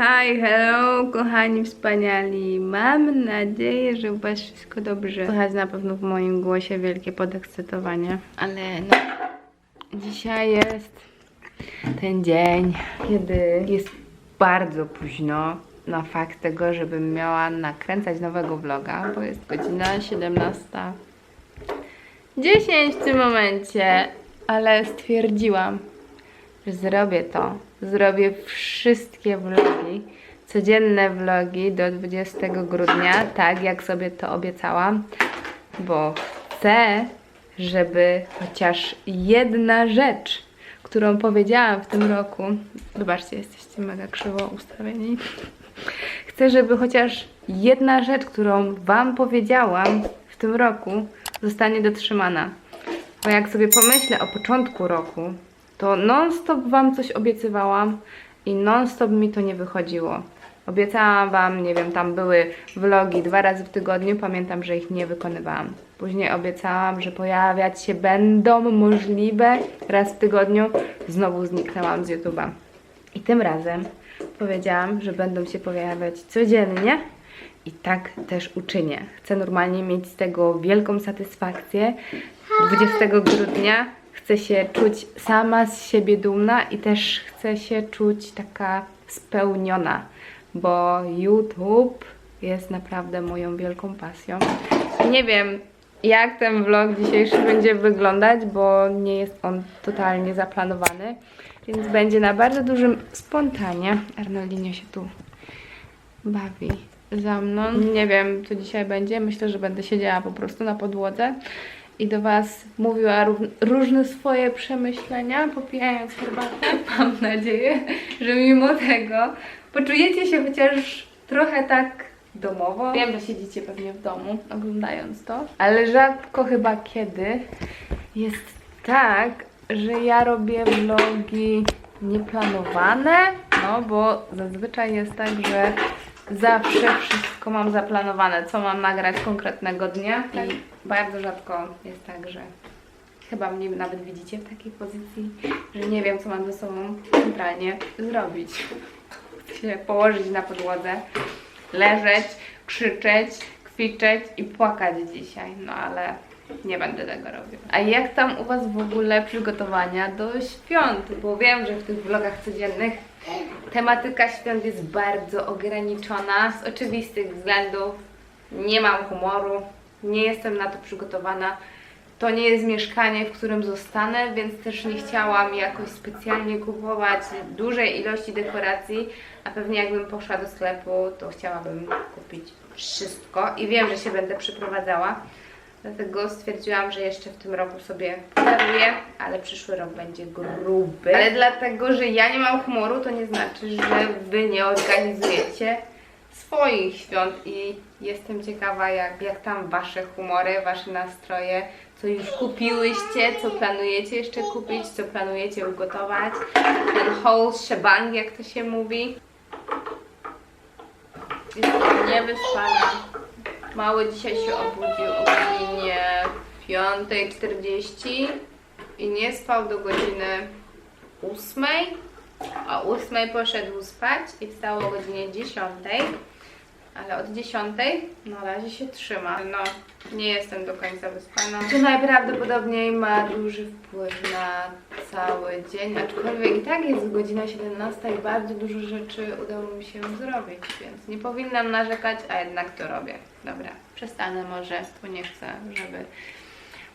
hi, hello, kochani wspaniali. Mam nadzieję, że u Was wszystko dobrze. Słychać na pewno w moim głosie wielkie podekscytowanie, ale no, dzisiaj jest ten dzień, kiedy jest bardzo późno na fakt tego, żebym miała nakręcać nowego vloga, bo jest godzina 17. 10 w tym momencie, ale stwierdziłam, zrobię to. Zrobię wszystkie vlogi, codzienne vlogi do 20 grudnia, tak jak sobie to obiecałam, bo chcę, żeby chociaż jedna rzecz, którą powiedziałam w tym roku, zobaczcie, jesteście mega krzywo ustawieni. Chcę, żeby chociaż jedna rzecz, którą Wam powiedziałam w tym roku, zostanie dotrzymana. Bo jak sobie pomyślę o początku roku, to non-stop Wam coś obiecywałam i non-stop mi to nie wychodziło. Obiecałam Wam, nie wiem, tam były vlogi dwa razy w tygodniu, pamiętam, że ich nie wykonywałam. Później obiecałam, że pojawiać się będą możliwe raz w tygodniu, znowu zniknęłam z YouTube'a. I tym razem powiedziałam, że będą się pojawiać codziennie i tak też uczynię. Chcę normalnie mieć z tego wielką satysfakcję. 20 grudnia chcę się czuć sama z siebie dumna i też chcę się czuć taka spełniona, bo YouTube jest naprawdę moją wielką pasją. Nie wiem, jak ten vlog dzisiejszy będzie wyglądać, bo nie jest on totalnie zaplanowany, więc będzie na bardzo dużym spontanie. Arnoldinio się tu bawi za mną. Nie wiem, co dzisiaj będzie. Myślę, że będę siedziała po prostu na podłodze i do Was mówiła ró- różne swoje przemyślenia, popijając herbatę. Mam nadzieję, że mimo tego poczujecie się chociaż trochę tak domowo. Wiem, że siedzicie pewnie w domu oglądając to, ale rzadko chyba kiedy jest tak, że ja robię vlogi nieplanowane, no bo zazwyczaj jest tak, że zawsze wszystko mam zaplanowane, co mam nagrać konkretnego dnia i bardzo rzadko jest tak, że chyba mnie nawet widzicie w takiej pozycji, że nie wiem, co mam ze sobą centralnie zrobić. Się położyć na podłodze, leżeć, krzyczeć, kwiczeć i płakać dzisiaj, no ale nie będę tego robił. A jak tam u Was w ogóle przygotowania do świąt? Bo wiem, że w tych vlogach codziennych tematyka świąt jest bardzo ograniczona z oczywistych względów. Nie mam humoru, nie jestem na to przygotowana. To nie jest mieszkanie, w którym zostanę, więc też nie chciałam jakoś specjalnie kupować dużej ilości dekoracji, a pewnie jakbym poszła do sklepu, to chciałabym kupić wszystko i wiem, że się będę przyprowadzała. Dlatego stwierdziłam, że jeszcze w tym roku sobie podaruję, ale przyszły rok będzie gruby. Ale dlatego, że ja nie mam humoru, to nie znaczy, że wy nie organizujecie swoich świąt i jestem ciekawa, jak, jak tam wasze humory, wasze nastroje, co już kupiłyście, co planujecie jeszcze kupić, co planujecie ugotować. Ten whole shebang, jak to się mówi. Jestem niewyspana. Mały dzisiaj się obudził o godzinie 5.40 i nie spał do godziny 8. O 8 poszedł spać i wstał o godzinie 10. Ale od 10 na razie się trzyma. No, nie jestem do końca wyspana. To najprawdopodobniej ma duży wpływ na cały dzień, aczkolwiek i tak jest godzina 17 i bardzo dużo rzeczy udało mi się zrobić, więc nie powinnam narzekać, a jednak to robię. Dobra, przestanę może, bo nie chcę, żeby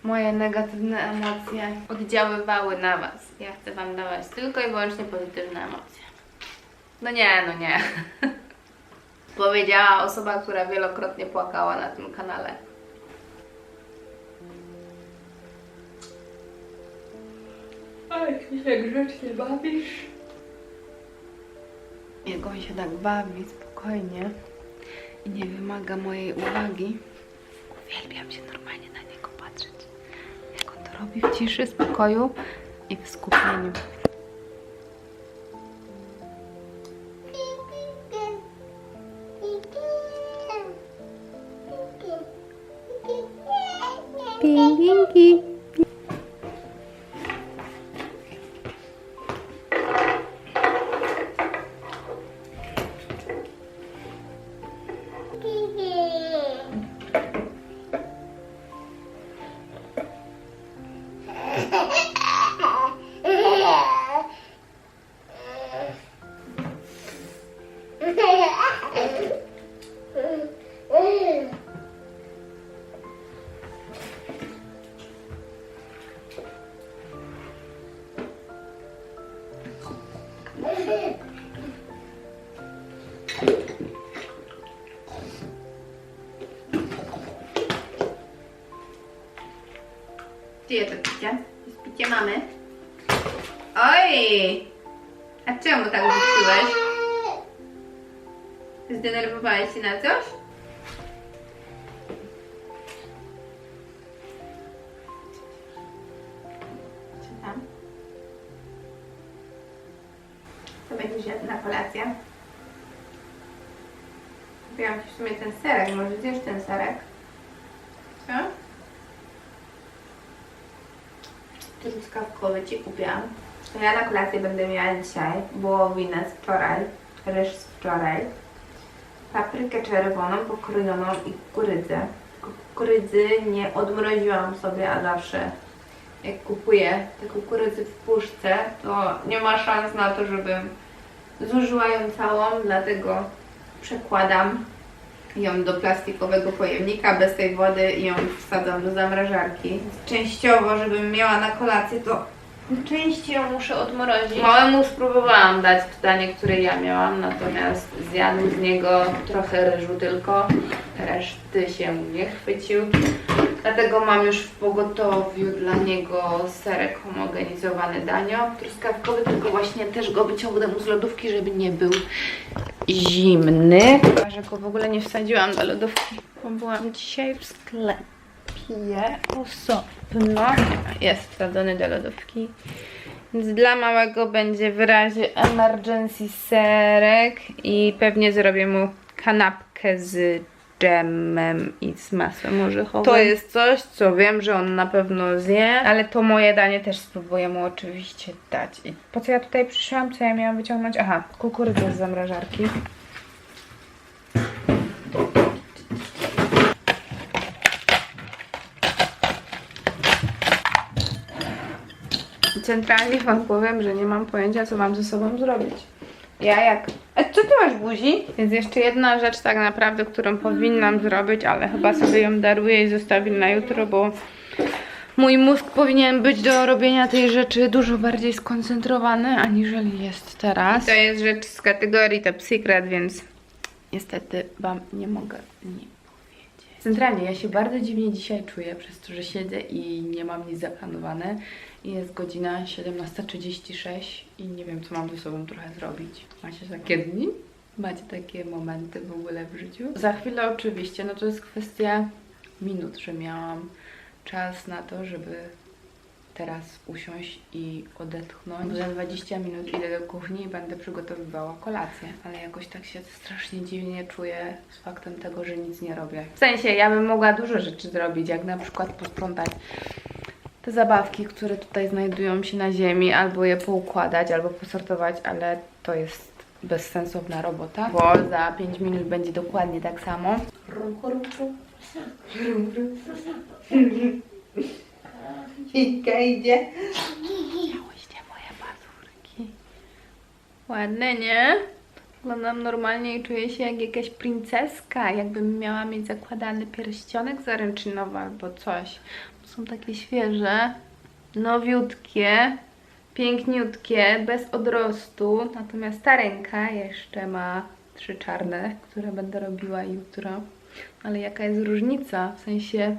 moje negatywne emocje oddziaływały na Was. Ja chcę Wam dawać tylko i wyłącznie pozytywne emocje. No nie, no nie. Powiedziała osoba, która wielokrotnie płakała na tym kanale. Oj, ty się grzecznie bawisz. Jak on się tak bawi spokojnie i nie wymaga mojej uwagi, uwielbiam się normalnie na niego patrzeć. Jak on to robi w ciszy, spokoju i w skupieniu. टिंगिंग की Zdenerwowałeś się na coś? Co tam? Jadł na kolację. Kupiłam ci w sumie ten serek, może zjesz ten serek? Co? Truskawkowy ci kupiłam. Ja na kolację będę miała dzisiaj wołowinę z wczoraj, ryż z wczoraj, paprykę czerwoną pokrojoną i kukurydzę. Kukurydzy nie odmroziłam sobie, a zawsze jak kupuję te kukurydzy w puszce, to nie ma szans na to, żebym zużyła ją całą, dlatego przekładam ją do plastikowego pojemnika bez tej wody i ją wsadzam do zamrażarki. Częściowo, żebym miała na kolację, to częściej ją muszę odmrozić. Małemu spróbowałam dać to danie, które ja miałam, natomiast zjadł z niego trochę ryżu tylko, reszty się nie chwycił. Dlatego mam już w pogotowiu dla niego serek homogenizowany danio, truskawkowy, tylko właśnie też go wyciągnę mu z lodówki, żeby nie był zimny. Chyba, że go w ogóle nie wsadziłam do lodówki, bo byłam dzisiaj w sklepie osobno. Jest wsadzony do lodówki. Więc dla małego będzie w razie emergency serek i pewnie zrobię mu kanapkę z dżemem i z masłem orzechowym. To jest coś, co wiem, że on na pewno zje, ale to moje danie też spróbuję mu oczywiście dać. I po co ja tutaj przyszłam? Co ja miałam wyciągnąć? Aha, kukurydzę z zamrażarki. Centralnie wam powiem, że nie mam pojęcia, co mam ze sobą zrobić. Ja jak... A co ty masz buzi? Jest jeszcze jedna rzecz tak naprawdę, którą powinnam zrobić, ale chyba sobie ją daruję i zostawię na jutro, bo mój mózg powinien być do robienia tej rzeczy dużo bardziej skoncentrowany, aniżeli jest teraz. To jest rzecz z kategorii Top Secret, więc niestety wam nie mogę powiedzieć. Centralnie ja się bardzo dziwnie dzisiaj czuję przez to, że siedzę i nie mam nic zaplanowane. Jest godzina 17.36 i nie wiem, co mam ze sobą trochę zrobić. Macie takie dni? Macie takie momenty w ogóle w życiu? Za chwilę oczywiście, no to jest kwestia minut, że miałam czas na to, żeby teraz usiąść i odetchnąć. Za 20 minut idę do kuchni i będę przygotowywała kolację. Ale jakoś tak się strasznie dziwnie czuję z faktem tego, że nic nie robię. W sensie, ja bym mogła dużo rzeczy zrobić, jak na przykład posprzątać te zabawki, które tutaj znajdują się na ziemi, albo je poukładać, albo posortować, ale to jest bezsensowna robota, bo za 5 minut będzie dokładnie tak samo. Fika idzie. Miałyście moje pazurki. Ładne, nie? Wyglądam normalnie i czuję się jak jakaś princeska, jakbym miała mieć zakładany pierścionek zaręczynowy albo coś. Są takie świeże, nowiutkie, piękniutkie, bez odrostu. Natomiast ta ręka jeszcze ma trzy czarne, które będę robiła jutro. Ale jaka jest różnica? W sensie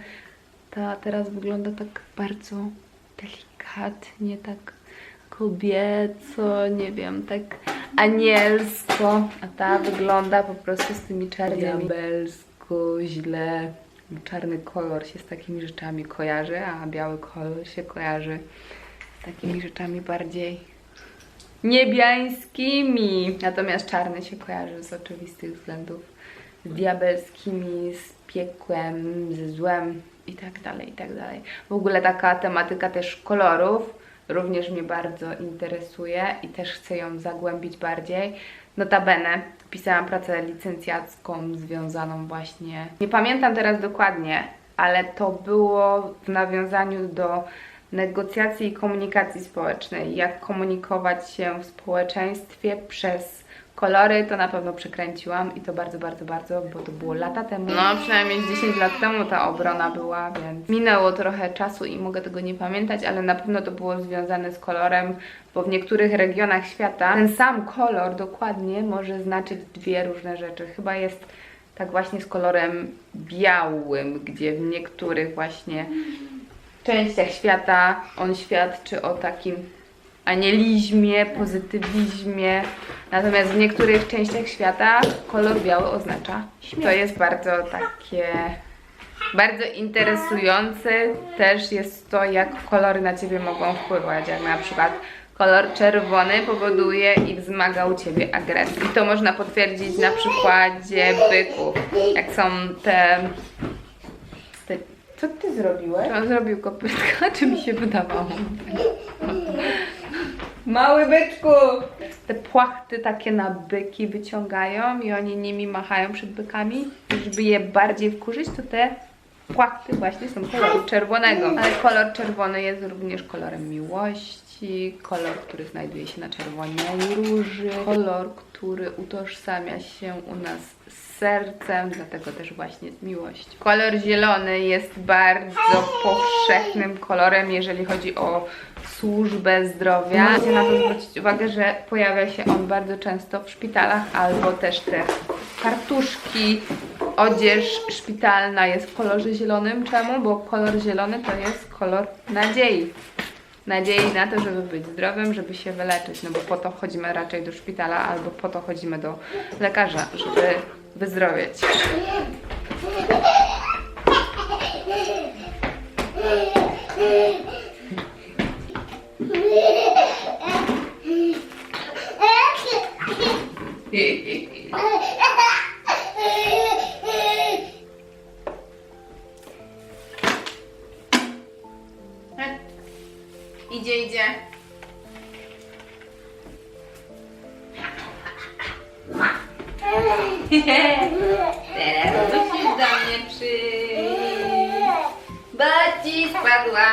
ta teraz wygląda tak bardzo delikatnie, tak kobieco, nie wiem, tak anielsko, a ta wygląda po prostu z tymi czarnymi. Diabelsko, źle. Czarny kolor się z takimi rzeczami kojarzy, a biały kolor się kojarzy z takimi rzeczami bardziej niebiańskimi. Natomiast czarny się kojarzy z oczywistych względów diabelskimi, z piekłem, ze złem i tak dalej, i tak dalej. W ogóle taka tematyka też kolorów również mnie bardzo interesuje i też chcę ją zagłębić bardziej. Notabene pisałam pracę licencjacką związaną właśnie, nie pamiętam teraz dokładnie, ale to było w nawiązaniu do negocjacji i komunikacji społecznej. Jak komunikować się w społeczeństwie przez kolory, to na pewno przekręciłam i to bardzo, bardzo, bardzo, bo to było lata temu. No, przynajmniej 10 lat temu ta obrona była, więc minęło trochę czasu i mogę tego nie pamiętać, ale na pewno to było związane z kolorem, bo w niektórych regionach świata ten sam kolor dokładnie może znaczyć dwie różne rzeczy. Chyba jest tak właśnie z kolorem białym, gdzie w niektórych właśnie częściach świata on świadczy o takim anielizmie, pozytywizmie. Natomiast w niektórych częściach świata kolor biały oznacza śmierć. To jest bardzo takie bardzo interesujące też jest to, jak kolory na ciebie mogą wpływać. Jak na przykład kolor czerwony powoduje i wzmaga u ciebie agresję. I to można potwierdzić na przykładzie byków. Jak są te. co ty zrobiłeś? Czy on zrobił kopytka, czy mi się wydawało? Mały byczku! Te płachty takie na byki wyciągają i oni nimi machają przed bykami. Żeby je bardziej wkurzyć, to te płachty właśnie są koloru czerwonego. Ale kolor czerwony jest również kolorem miłości, kolor, który znajduje się na czerwonej róży, kolor, który utożsamia się u nas z sercem, dlatego też właśnie z miłością. Kolor zielony jest bardzo powszechnym kolorem, jeżeli chodzi o służbę zdrowia. Chcę na to zwrócić uwagę, że pojawia się on bardzo często w szpitalach albo też te kartuszki, odzież szpitalna jest w kolorze zielonym. Czemu? Bo kolor zielony to jest kolor nadziei. Nadziei na to, żeby być zdrowym, żeby się wyleczyć, no bo po to chodzimy raczej do szpitala albo po to chodzimy do lekarza, żeby wyzdrowieć. Idzie, idzie. Teraz musisz do mnie przyjść. Bo ci spadła.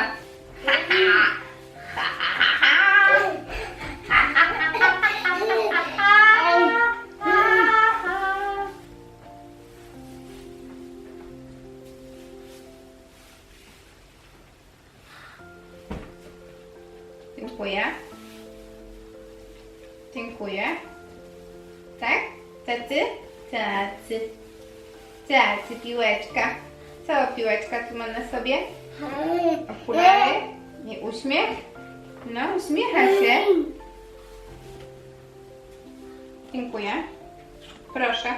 Dziękuję. Dziękuję. Tak? Tacy? Tacy. Tacy, piłeczka. Co piłeczka tu ma na sobie? Okulary? I uśmiech? No, uśmiecha się. Dziękuję. Proszę.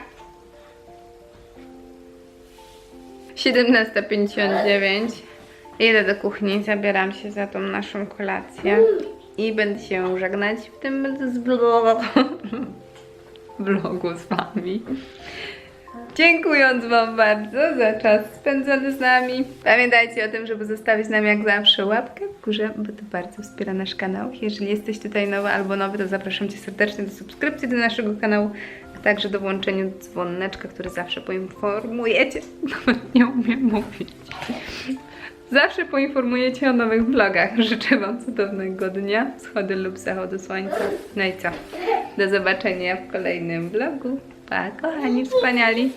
17.59. Idę do kuchni, zabieram się za tą naszą kolację i będę się żegnać w tym z vlogu, z Wami. Dziękując Wam bardzo za czas spędzony z nami. Pamiętajcie o tym, żeby zostawić nam jak zawsze łapkę w górze, bo to bardzo wspiera nasz kanał. Jeżeli jesteś tutaj nowy albo nowy, to zapraszam Cię serdecznie do subskrypcji do naszego kanału, także do włączenia dzwoneczka, który zawsze poinformujecie. Nawet nie umiem mówić. Zawsze poinformujecie o nowych vlogach. Życzę Wam cudownego dnia, wschody lub zachodu słońca. No i co? Do zobaczenia w kolejnym vlogu. Pa, kochani, wspaniali.